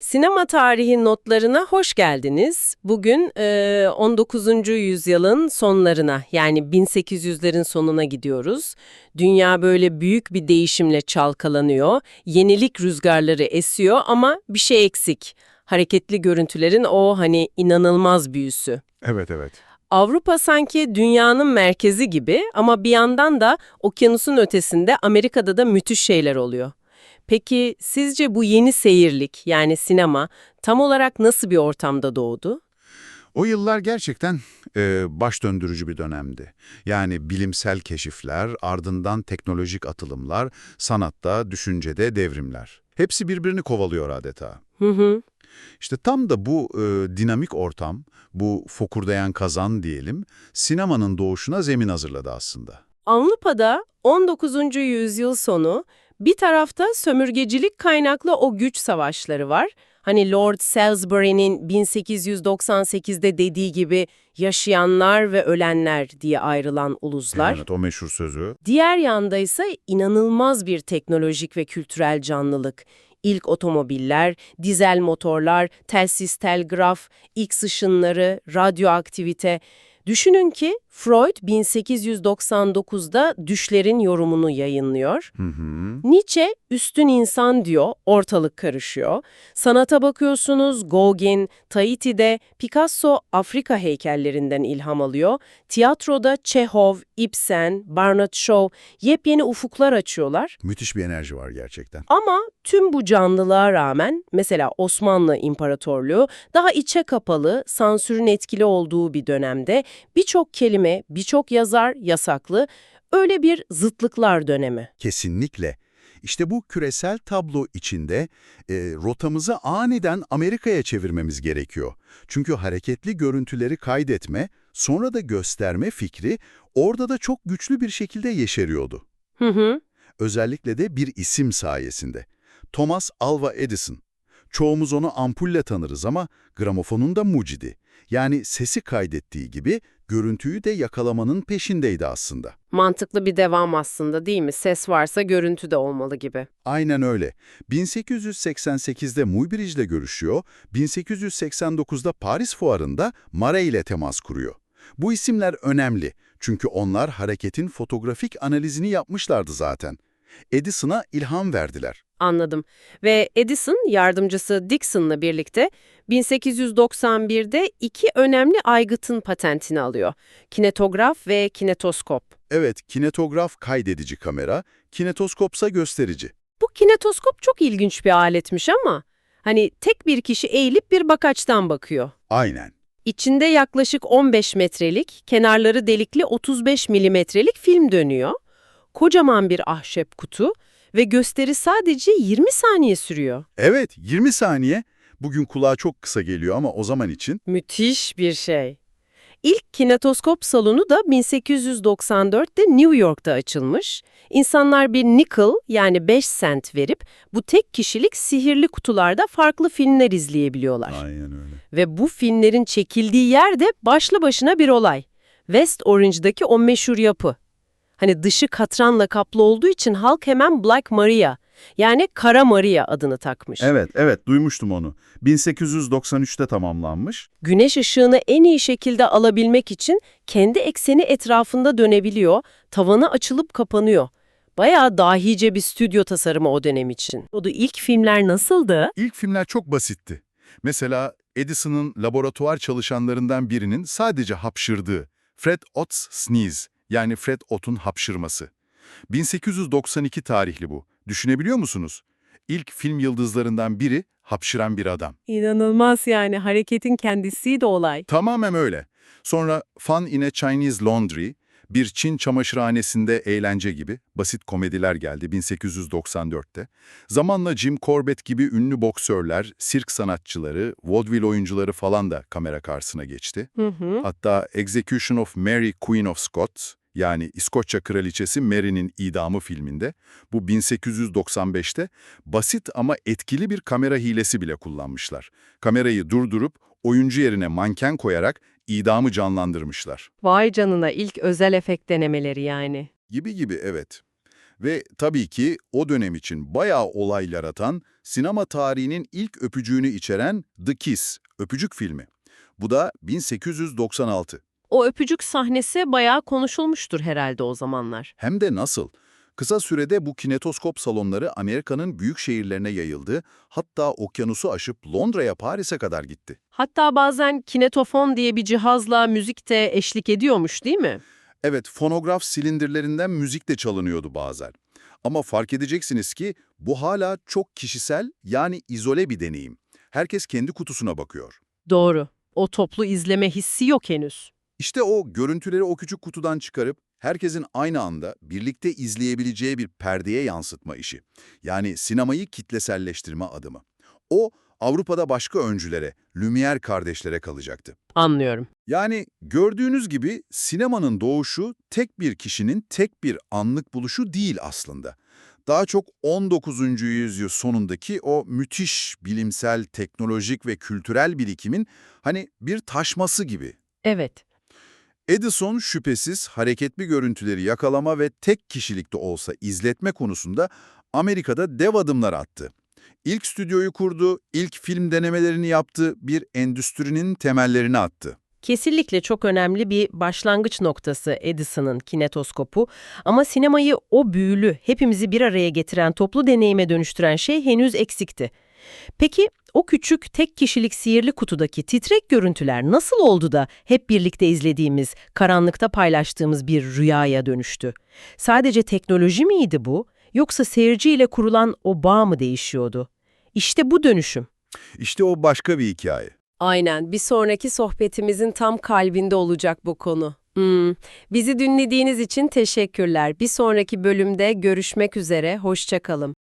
Sinema tarihi notlarına hoş geldiniz. Bugün e, 19. yüzyılın sonlarına yani 1800'lerin sonuna gidiyoruz. Dünya böyle büyük bir değişimle çalkalanıyor. Yenilik rüzgarları esiyor ama bir şey eksik. Hareketli görüntülerin o hani inanılmaz büyüsü. Evet evet. Avrupa sanki dünyanın merkezi gibi ama bir yandan da okyanusun ötesinde Amerika'da da müthiş şeyler oluyor. Peki sizce bu yeni seyirlik yani sinema tam olarak nasıl bir ortamda doğdu? O yıllar gerçekten e, baş döndürücü bir dönemdi. Yani bilimsel keşifler, ardından teknolojik atılımlar, sanatta, düşüncede devrimler. Hepsi birbirini kovalıyor adeta. Hı hı. İşte tam da bu e, dinamik ortam, bu fokurdayan kazan diyelim, sinemanın doğuşuna zemin hazırladı aslında. Avrupa'da 19. yüzyıl sonu bir tarafta sömürgecilik kaynaklı o güç savaşları var. Hani Lord Salisbury'nin 1898'de dediği gibi yaşayanlar ve ölenler diye ayrılan uluzlar. Evet, o meşhur sözü. Diğer yanda ise inanılmaz bir teknolojik ve kültürel canlılık. İlk otomobiller, dizel motorlar, telsiz telgraf, X ışınları, radyoaktivite. Düşünün ki Freud 1899'da düşlerin yorumunu yayınlıyor. Hı hı. Nietzsche üstün insan diyor, ortalık karışıyor. Sanata bakıyorsunuz, Gauguin, Tahiti'de, Picasso Afrika heykellerinden ilham alıyor. Tiyatroda Chekhov, Ibsen, Barnard Shaw yepyeni ufuklar açıyorlar. Müthiş bir enerji var gerçekten. Ama tüm bu canlılığa rağmen mesela Osmanlı İmparatorluğu daha içe kapalı, sansürün etkili olduğu bir dönemde birçok kelime, birçok yazar yasaklı, öyle bir zıtlıklar dönemi. Kesinlikle. İşte bu küresel tablo içinde e, rotamızı aniden Amerika'ya çevirmemiz gerekiyor. Çünkü hareketli görüntüleri kaydetme, sonra da gösterme fikri orada da çok güçlü bir şekilde yeşeriyordu. Hı hı. Özellikle de bir isim sayesinde. Thomas Alva Edison. Çoğumuz onu ampulle tanırız ama gramofonun da mucidi. Yani sesi kaydettiği gibi görüntüyü de yakalamanın peşindeydi aslında. Mantıklı bir devam aslında değil mi? Ses varsa görüntü de olmalı gibi. Aynen öyle. 1888'de Muybridge ile görüşüyor, 1889'da Paris Fuarı'nda Mare ile temas kuruyor. Bu isimler önemli çünkü onlar hareketin fotoğrafik analizini yapmışlardı zaten. Edison'a ilham verdiler. Anladım. Ve Edison yardımcısı Dixon'la birlikte 1891'de iki önemli aygıtın patentini alıyor. Kinetograf ve kinetoskop. Evet, kinetograf kaydedici kamera, kinetoskopsa gösterici. Bu kinetoskop çok ilginç bir aletmiş ama hani tek bir kişi eğilip bir bakaçtan bakıyor. Aynen. İçinde yaklaşık 15 metrelik, kenarları delikli 35 milimetrelik film dönüyor. Kocaman bir ahşap kutu ve gösteri sadece 20 saniye sürüyor. Evet, 20 saniye. Bugün kulağa çok kısa geliyor ama o zaman için Müthiş bir şey. İlk kinetoskop salonu da 1894'te New York'ta açılmış. İnsanlar bir nickel yani 5 sent verip bu tek kişilik sihirli kutularda farklı filmler izleyebiliyorlar. Aynen öyle. Ve bu filmlerin çekildiği yer de başlı başına bir olay. West Orange'daki o meşhur yapı. Hani dışı katranla kaplı olduğu için halk hemen Black Maria yani Kara Maria adını takmış. Evet, evet duymuştum onu. 1893'te tamamlanmış. Güneş ışığını en iyi şekilde alabilmek için kendi ekseni etrafında dönebiliyor, tavanı açılıp kapanıyor. Bayağı dahice bir stüdyo tasarımı o dönem için. O da ilk filmler nasıldı? İlk filmler çok basitti. Mesela Edison'ın laboratuvar çalışanlarından birinin sadece hapşırdığı Fred Ott's sneeze yani Fred Ott'un hapşırması. 1892 tarihli bu. Düşünebiliyor musunuz? İlk film yıldızlarından biri hapşıran bir adam. İnanılmaz yani hareketin kendisi de olay. Tamamen öyle. Sonra Fun in a Chinese Laundry, bir Çin çamaşırhanesinde eğlence gibi basit komediler geldi 1894'te. Zamanla Jim Corbett gibi ünlü boksörler, sirk sanatçıları, vaudeville oyuncuları falan da kamera karşısına geçti. Hı hı. Hatta Execution of Mary Queen of Scots yani İskoçya Kraliçesi Mary'nin idamı filminde bu 1895'te basit ama etkili bir kamera hilesi bile kullanmışlar. Kamerayı durdurup oyuncu yerine manken koyarak idamı canlandırmışlar. Vay canına ilk özel efekt denemeleri yani. Gibi gibi evet. Ve tabii ki o dönem için bayağı olay yaratan, sinema tarihinin ilk öpücüğünü içeren The Kiss, öpücük filmi. Bu da 1896. O öpücük sahnesi bayağı konuşulmuştur herhalde o zamanlar. Hem de nasıl? Kısa sürede bu kinetoskop salonları Amerika'nın büyük şehirlerine yayıldı, hatta okyanusu aşıp Londra'ya, Paris'e kadar gitti. Hatta bazen kinetofon diye bir cihazla müzik de eşlik ediyormuş değil mi? Evet, fonograf silindirlerinden müzik de çalınıyordu bazen. Ama fark edeceksiniz ki bu hala çok kişisel yani izole bir deneyim. Herkes kendi kutusuna bakıyor. Doğru. O toplu izleme hissi yok henüz. İşte o görüntüleri o küçük kutudan çıkarıp herkesin aynı anda birlikte izleyebileceği bir perdeye yansıtma işi. Yani sinemayı kitleselleştirme adımı. O Avrupa'da başka öncülere, Lumière kardeşlere kalacaktı. Anlıyorum. Yani gördüğünüz gibi sinemanın doğuşu tek bir kişinin tek bir anlık buluşu değil aslında. Daha çok 19. yüzyıl sonundaki o müthiş bilimsel, teknolojik ve kültürel birikimin hani bir taşması gibi. Evet. Edison şüphesiz hareketli görüntüleri yakalama ve tek kişilikte olsa izletme konusunda Amerika'da dev adımlar attı. İlk stüdyoyu kurdu, ilk film denemelerini yaptı, bir endüstrinin temellerini attı. Kesinlikle çok önemli bir başlangıç noktası Edison'ın kinetoskopu ama sinemayı o büyülü, hepimizi bir araya getiren toplu deneyime dönüştüren şey henüz eksikti. Peki o küçük tek kişilik sihirli kutudaki titrek görüntüler nasıl oldu da hep birlikte izlediğimiz, karanlıkta paylaştığımız bir rüyaya dönüştü? Sadece teknoloji miydi bu yoksa seyirciyle kurulan o bağ mı değişiyordu? İşte bu dönüşüm. İşte o başka bir hikaye. Aynen. Bir sonraki sohbetimizin tam kalbinde olacak bu konu. Hmm. Bizi dinlediğiniz için teşekkürler. Bir sonraki bölümde görüşmek üzere. Hoşça kalın.